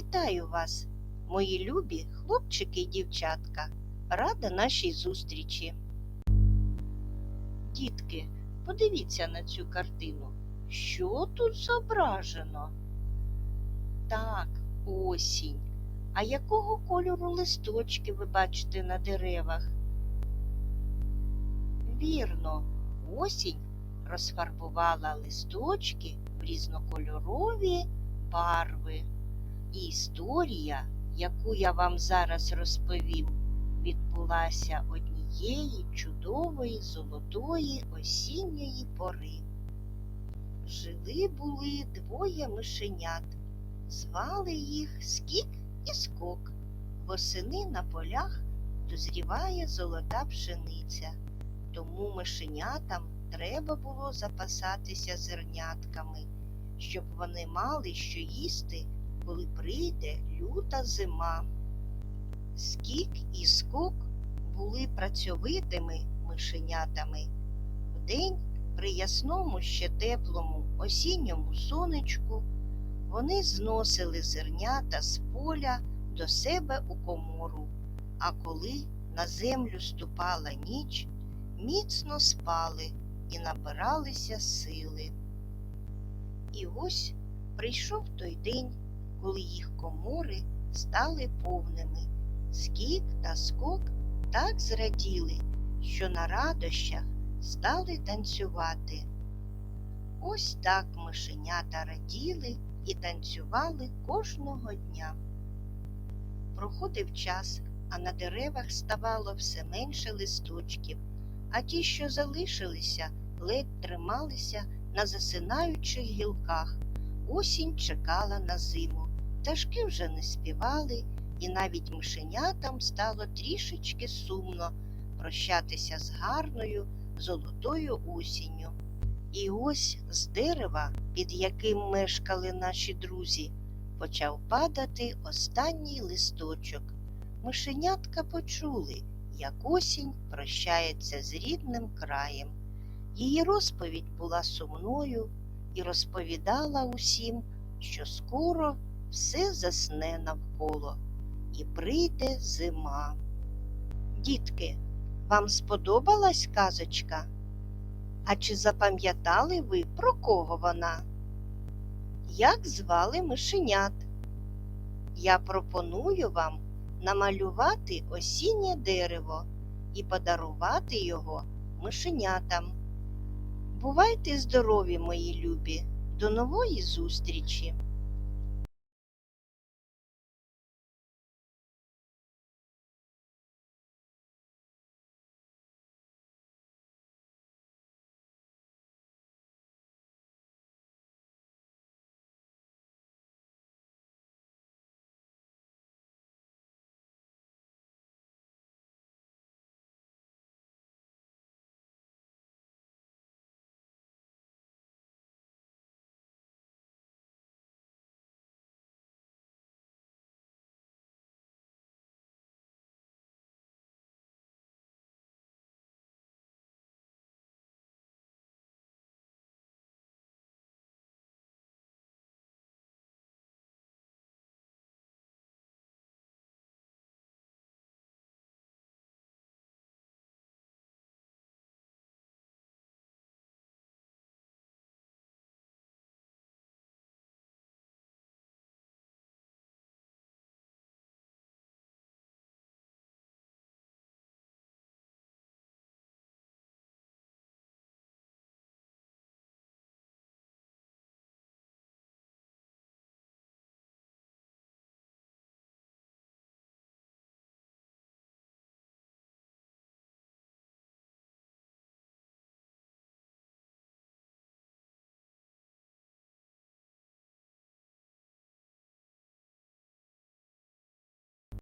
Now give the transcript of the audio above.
Вітаю вас, мої любі хлопчики і дівчатка. Рада нашій зустрічі. Дітки, подивіться на цю картину. Що тут зображено? Так, осінь. А якого кольору листочки ви бачите на деревах? Вірно, осінь розфарбувала листочки в різнокольорові барви. Історія, яку я вам зараз розповім, відбулася однієї чудової золотої осінньої пори. Жили були двоє мишенят, звали їх Скік і Скок. Восени на полях дозріває золота пшениця, тому мишенятам треба було запасатися зернятками, щоб вони мали що їсти коли прийде люта зима. Скік і скок були працьовитими мишенятами. Вдень при ясному ще теплому осінньому сонечку вони зносили зернята з поля до себе у комору, а коли на землю ступала ніч, міцно спали і набиралися сили. І ось прийшов той день, коли їх комори стали повними. Скік та скок так зраділи, що на радощах стали танцювати. Ось так мишенята раділи і танцювали кожного дня. Проходив час, а на деревах ставало все менше листочків, а ті, що залишилися, ледь трималися на засинаючих гілках. Осінь чекала на зиму. Пташки вже не співали, і навіть мишенятам стало трішечки сумно прощатися з гарною золотою осінню. І ось з дерева, під яким мешкали наші друзі, почав падати останній листочок. Мишенятка почули, як осінь прощається з рідним краєм. Її розповідь була сумною і розповідала усім, що скоро все засне навколо і прийде зима. Дітки, вам сподобалась казочка? А чи запам'ятали ви, про кого вона? Як звали мишенят? Я пропоную вам намалювати осіннє дерево і подарувати його мишенятам. Бувайте здорові, мої любі, до нової зустрічі!